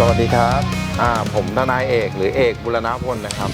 สวัสดีครับ อ่า ผมทนายเอกหรือเอกบุรณพลนะครับ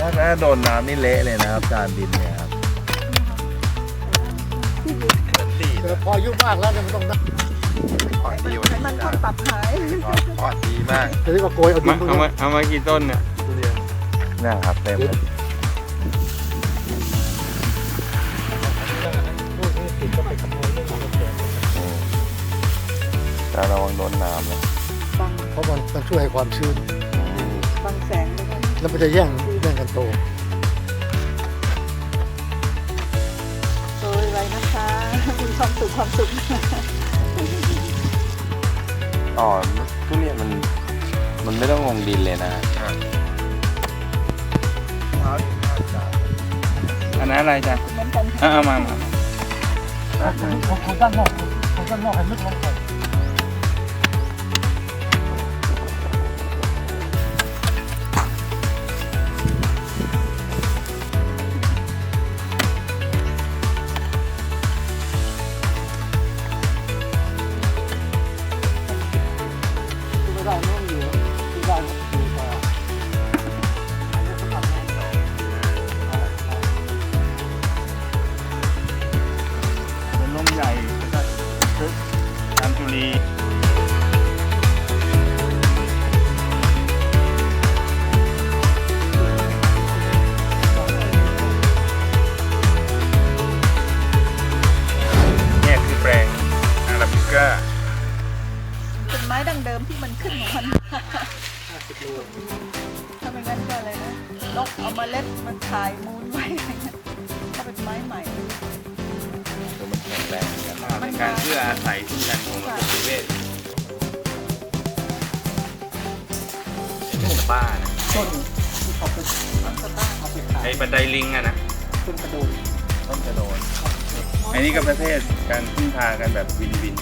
ถ้าถ้าโดนน้ำนี่เละเลยนะครับจานดินเนี่ยครับเหมือนตีแต่พออายุมากแล้วเนี่ยมันต้องนั่งพอดีวันให้นี้มันจ้ะคนปรับหายพอดีมากจะเรียกว่าโกยเอาดิมานตรงเอานี้มาเอามากี่ต้นเนี่ยทุเรียนนี่ครับเต็มเลยลูกนี้ติดก็ไปขโมยเรื่องของเกษตรอืมแต่ระวังโดนน้ำนะบังเพราะมันมันช่วยให้ความชื้นบังแสงเลยนะ แล้วมันจะแย่ง แย่งกันโตโดยไว้นะคะมีความสุขความสุขอ๋อทุเรียนมัน มันไม่ต้องลงดินเลยนะ อันนั้นอะไรจ๊ะเหมือนกันเอาเอามามาของของด้านนอกของด้านนอกให้ลึกลงไป ก้าเป็นไม้ดั้งเดิมที่มันขึ้นของมันถ้าไม่งั้นก็อะไรนะนกเอามาเล็ดมันถ่ายมูลไว้อะไรเงี้ยถ้าเป็นไม้ใหม่คือมันแข็งแรงเหมือนกันเป็นการเพื่ออาศัยซึ่งกันของระบบนิเวศเป็นหมู่บ้านะต้นที่เขาไปต้นสตาร์เอาไปขายไอ้บันไดลิงอะนะ ต้นกระโดดต้นกระโดนไอ้นี่ก็ประเภทการพึ่งพากันแบบวินวิน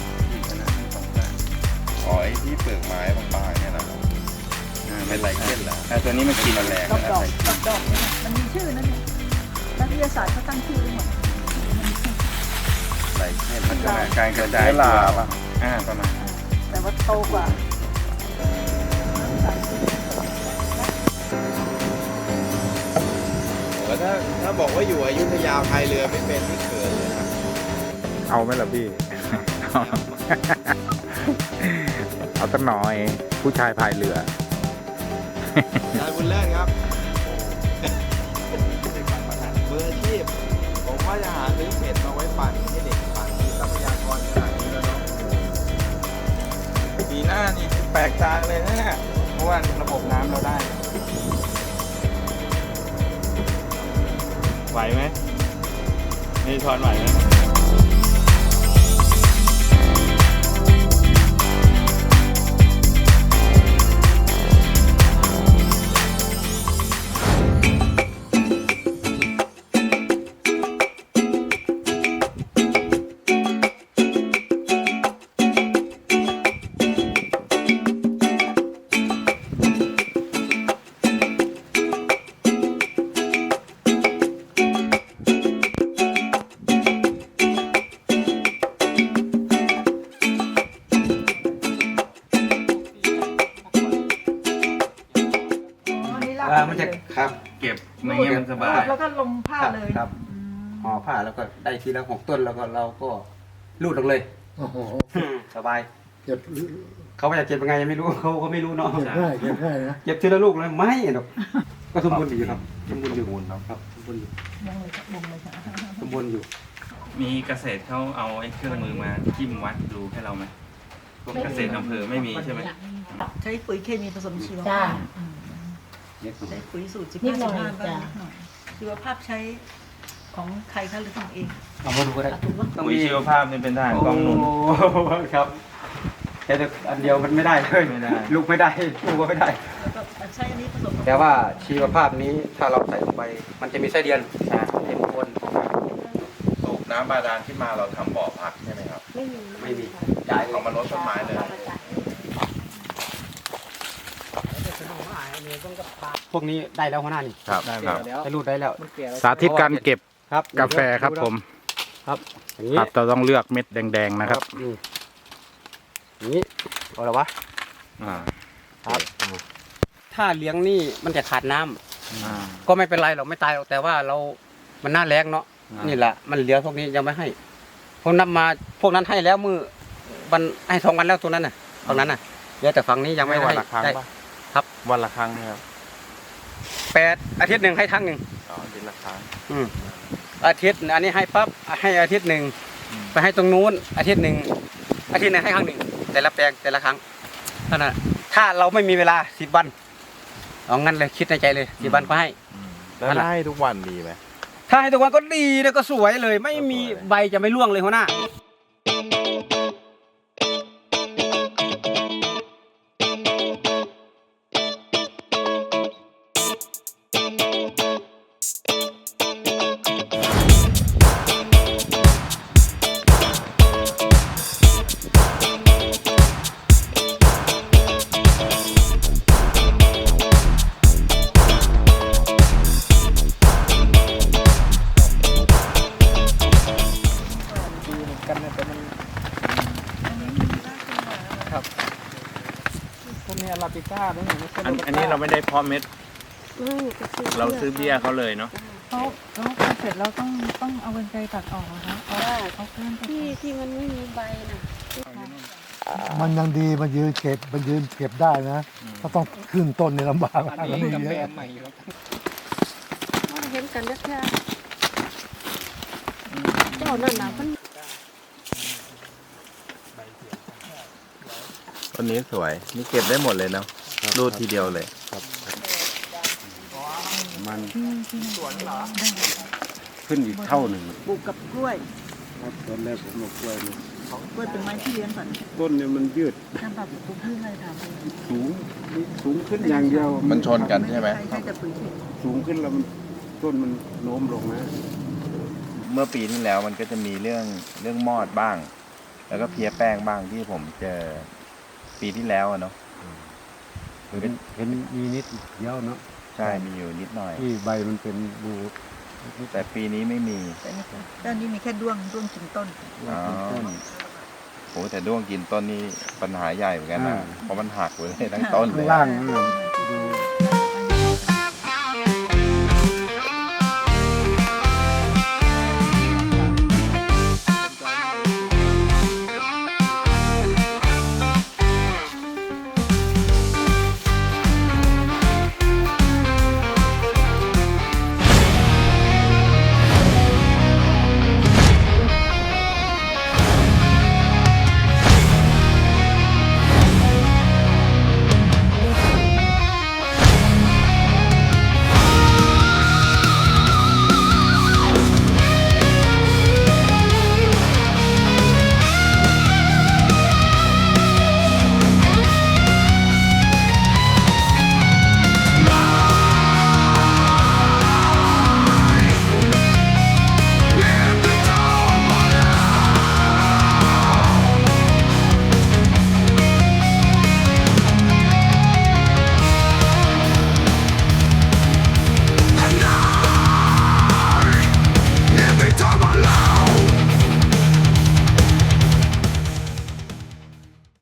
อ๋อไอ้ที่เปลือกไม้บางๆเนี่ยนะครับอ่าเป็นไรเช่นเหรอแต่ตัวนี้มันกินแมลงดอกนะดอกดอกดอกเนี่ยมันมีชื่อนั่นเองนักวิทยาศาสตร์เขาตั้งชื่อไว้หมดไรเช่นลักษณะการกระจายเวลาป่ะอ่าประมาณนั้นแต่ว่าโตกว่าแล้วถ้าถ้าบอกว่าอยู่อยุธยาพายเรือไม่เป็นที่เขินเลยนะเอาไหมล่ะพี่ เอาสักหน่อย ผู้ชายพายเรือ นายบุญเลิศครับมืออาชีพ ผมว่าจะหาซื้อเผ็ดมาไว้ปั่นให้เด็กปั่นมีทรัพยากรขนาดนี้แล้วเนาะปีหน้านี่แปลกตาเลยนะเนี่ยเพราะว่าระบบน้ำเราได้ ไหวไหมนี่ทอนไหวไหม บาย แล้วก็ลงผ้าเลยครับ อืมห่อผ้าแล้วก็ได้ทีละหกต้นแล้วก็เราก็รูดลงเลยโอ้โหสบาย เก็บเขาว่าจะเก็บยังไงยังไม่รู้ เขาก็ไม่รู้เนาะเก็บง่ายเก็บง่ายนะ เก็บทีละลูกเลยไม่หรอกก็สมบูรณ์อยู่ครับสมบูรณ์อยู่ครับสมบูรณ์อยู่มองเลยค่ะมองเลยค่ะสมบูรณ์อยู่ มีเกษตรเขาเอาไอ้เครื่องมือมาจิ้มวัดดูให้เราไหมพวกเกษตรอำเภอไม่มีใช่ไหม ใช้ปุ๋ยเคมีผสมชีวจ้า ภาพอืมใช้ปุ๋ยสูตรสิบนิห้าดหน่สิอบยห้าบ้างจ้ะนิดหน่อยชีวภาพใช้ของใครคะหรือของเองเอามาดูก็ได้ถูกว่าต้องปุ๋ยมีชีวภาพนี่เป็นทหารกองหนุน โอ้ครับแต่อันเดียวมันไม่ได้เลยไม่ได้ ลูกไม่ได้ลูกก็ไม่ได้ แล้วก็ใช้อันนี้ผสมกับแต่ว่าชีวภาพนี้ถ้าเราใส่ลงไป มันจะมีไส้เดือนเต็มคนสูบน้ำบาดาลที่มาเราทำบ่อพักใช่ไหมครับ ไม่มีไม่มีจ่ายเอามาลดต้นไม้เลย พวกนี้ได้แล้วหัวหน้านี่ครับครับได้รูดได้แล้วสาธิตการเก็บครับกาแฟครับผมครับอย่างนี้ครับเราต้องเลือกเม็ดแดงๆนะครับนี่อย่างนี้เอาละวะอ่าครับถ้าเลี้ยงนี่มันจะขาดน้ำอ่าก็ไม่เป็นไรหรอกไม่ตายหรอกแต่ว่าเรามันหน้าแรงเนาะนี่แหละมันเหลือพวกนี้ยังไม่ให้พวกนั้นมาพวกนั้นให้แล้วมือมันให้สองวันแล้วตัวนั้นน่ะฝั่งนั้นน่ะเหลือแต่ฝั่งนี้ยังไม่วัได้นละครั้งได้ปะ ครับวันละครั้งนะครับแปดอาทิตย์หนึ่งให้ครั้งหนึ่งอ๋ออาทิตย์ละครั้งอืมอาทิตย์อันนี้ให้ปั๊บให้อาทิตย์หนึ่งไปให้ตรงนู้น อาทิตย์หนึ่งอาทิตย์หนึ่งให้ครั้งหนึ่งแต่ละแปลงแต่ละครั้งเท่านั้นน่ะถ้าเราไม่มีเวลาสิบวันเอางั้นเลยคิดในใจเลยสิบวันก็ให้ แล้วนั่นแหละได้ทุกวันดีไหมถ้าให้ทุกวันก็ดีแล้วก็สวยเลย ไม่มีสวยเลยใบจะไม่ร่วงเลยหัวหน้า พวกนี้อาราบิก้าด้วยไม่ใช่อันอันนี้เราไม่ได้เพาะเม็ดเราซื้อเบี้ยเขาเลยเนาะเขาแล้วพอเสร็จเราต้องต้องเอาเวนไกรตัดออกนะคะเอาเอาเครื่องตัดอที่อกที่มันไม่มีใบน่ะมันยังดีมันยืนเก็บมันยืนเก็บได้นะถ้าต้องขึ้นต้นเนี่ยลำบากมากกว่านี้เยอะว่าเห็นกันเด้อค่ะเจ้านั่นน่ะมัน ต้นนี้สวยนี่เก็บได้หมดเลยเนาะรูดทีเดียวเลยมันขึ้นอีกเท่าหนึ่งปลูกกับกล้วยตอนแรกผมบอกกล้วยนี่กล้วยเป็นไม้ที่เลี้ยงสัตว์ต้นเนี่ยมันยืดการปรับปลูกพืชอะไรถามเลยสูงสูงขึ้นอย่างเดียวมันชนกันใช่ไหมใช่แต่ปุ๋ยเคมีสูงขึ้นแล้วมันต้นมันโน้มลงนะเมื่อปีที่แล้วมันก็จะมีเรื่องเรื่องมอดบ้าง แล้วก็เพลียแป้งบ้างที่ผมเจอ ปีที่แล้วอะเนาะ เห็นเห็นมีนิดเดียวเนาะใช่ มีอยู่นิดหน่อย ที่ใบมันเป็นบูแต่ปีนี้ไม่มีแต่นี่ด้านนี้มีแค่ด้วงด้วงกินต้น อ๋อโอ้แต่ด้วงกินต้นนี้ปัญหาใหญ่เหมือนกันนะอ่าเพราะมันหักไปเลยทั้งต้นเลข้างย ล่างนั่นน่ะ